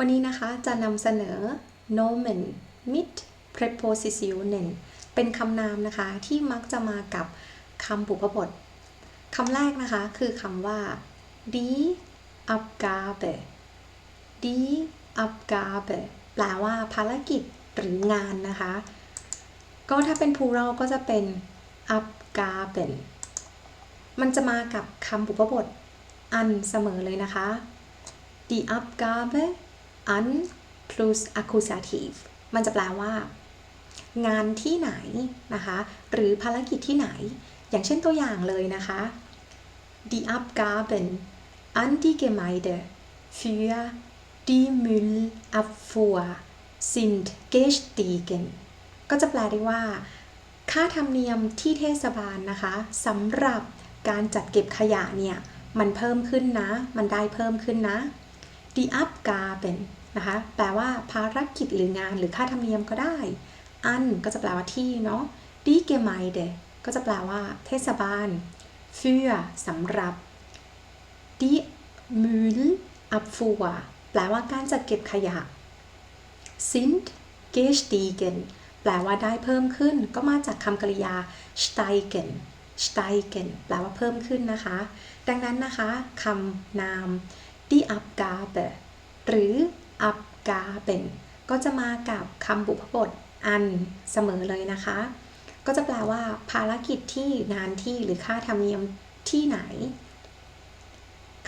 วันนี้นะคะจะนำเสนอ nomen mit prepositionen เป็นคำนามนะคะที่มักจะมากับคำบุพบทคำแรกนะคะคือคำว่า die Abgabe die Abgabe แปลว่าภารกิจหรืองานนะคะ ก็ถ้าเป็น plural ก็จะเป็น Abgaben มันจะมากับคำบุพบทอันเสมอเลยนะคะ die Abgabe an plus Akkusativ มันจะแปลว่า งานที่ไหนนะคะ หรือภารกิจที่ไหน อย่างเช่นตัวอย่างเลยนะคะ die Abgaben an die Gemeinde für die Müllabfuhr sind gestiegen ก็จะแปลได้ว่า ค่าธรรมเนียมที่เทศบาลนะคะสำหรับการจัดเก็บขยะเนี่ย มันเพิ่มขึ้นนะ มันได้เพิ่มขึ้นนะ die Abgaben นะคะ แปลว่าภารกิจหรืองานหรือค่าธรรมเนียมก็ได้ อันก็จะแปลว่าที่เนาะ die Gemeinde ก็จะแปลว่าเทศบาล für สำหรับ die Müllabfuhr แปลว่าการจัดเก็บขยะ sind gestiegen แปลว่าได้เพิ่มขึ้น ก็มาจากคำกริยา steigen steigen แปลว่าเพิ่มขึ้นนะคะ ดังนั้นนะคะคำนาม die Abgabe หรือ Abgaben ก็จะมากับคำบุพบทอันเสมอเลยนะคะ ก็จะแปลว่า ภารกิจที่งานที่หรือค่าธรรมเนียมที่ไหน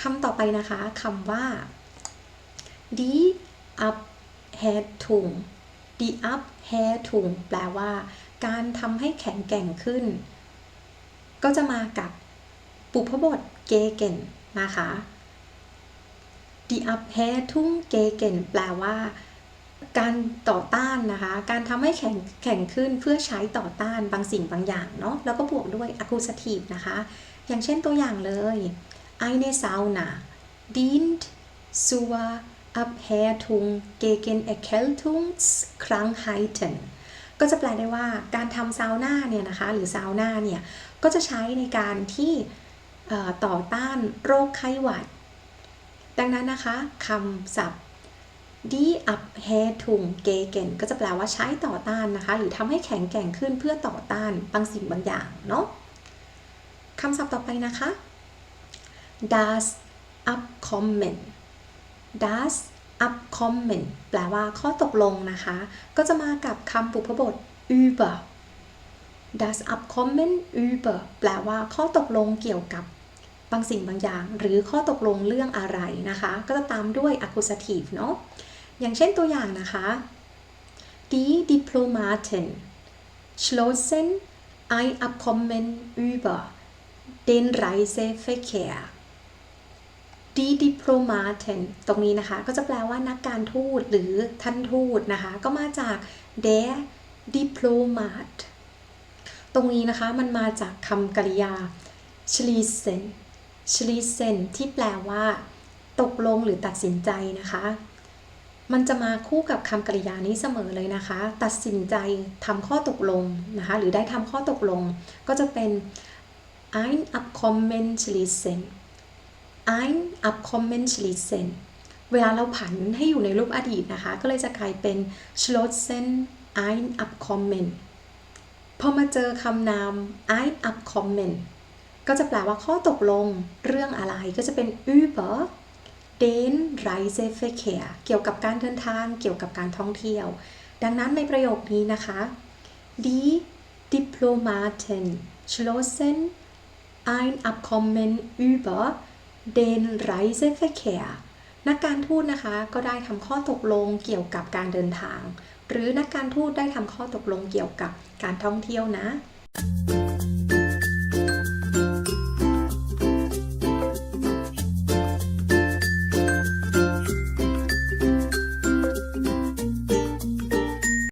คำต่อไปนะคะคำว่า die Abhärtung die Abhärtung แปลว่า การทำให้แข็งแกร่งขึ้น ก็จะมากับปุพบท gegen นะคะ die Abhärtung gegen แปลว่า การต่อต้านนะคะ การทำให้แข็งแข็งขึ้นเพื่อใช้ต่อต้านบางสิ่งบางอย่างเนาะแล้วก็บวกด้วย accusative นะคะ อย่างเช่นตัวอย่างเลย eine Sauna dient zur Abhärtung gegen Erkältungskrankheiten ก็จะแปลได้ว่าการทำซาวน่าเนี่ยนะคะ หรือซาวน่าเนี่ย ก็จะใช้ในการที่ต่อต้านโรคไข้หวัด ดังนั้นนะคะคำศัพท์ die Abhärtung gegen ก็จะแปลว่าใช้ต่อต้านนะคะ หรือทำให้แข็งแกร่งขึ้นเพื่อต่อต้านบางสิ่งบางอย่างเนาะคำศัพท์ต่อไปนะคะ das Abkommen das Abkommen แปลว่าข้อตกลงนะคะ ก็จะมากับคำบุพบท über das Abkommen über แปลว่าข้อตกลงเกี่ยวกับ บางสิ่งบางอย่าง หรือข้อตกลงเรื่องอะไรนะคะ ก็จะตามด้วย accusative เนาะอย่างเช่นตัวอย่างนะคะ Die Diplomaten schlossen ein Abkommen über den Reiseverkehr Die Diplomaten ตรงนี้นะคะ ก็จะแปลว่านักการทูตหรือท่านทูตนะคะ ก็มาจาก der Diplomat ตรงนี้นะคะมันมาจากคำกริยา schließen schließen ที่แปลว่า ตกลงหรือตัดสินใจนะคะ มันจะมาคู่กับคำกริยานี้เสมอเลยนะคะ ตัดสินใจทำข้อตกลงนะคะ หรือได้ทำข้อตกลง ก็จะเป็น ein Abkommen schließen ein Abkommen schließen เวลาเราผันให้อยู่ในรูปอดีตนะคะ ก็เลยจะกลายเป็น schlossen ein Abkommen พอมาเจอคำนาม ein Abkommen ก็จะแปลว่าข้อตกลงเรื่องอะไรก็จะเป็น über den Reiseverkehr เกี่ยวกับการเดินทางเกี่ยวกับการท่องเที่ยว ดังนั้นในประโยคนี้นะคะ die Diplomaten schlossen ein Abkommen über den Reiseverkehr นักการทูตนะคะก็ได้ทำข้อตกลงเกี่ยวกับการเดินทาง หรือนักการทูตได้ทำข้อตกลงเกี่ยวกับการท่องเที่ยวนะ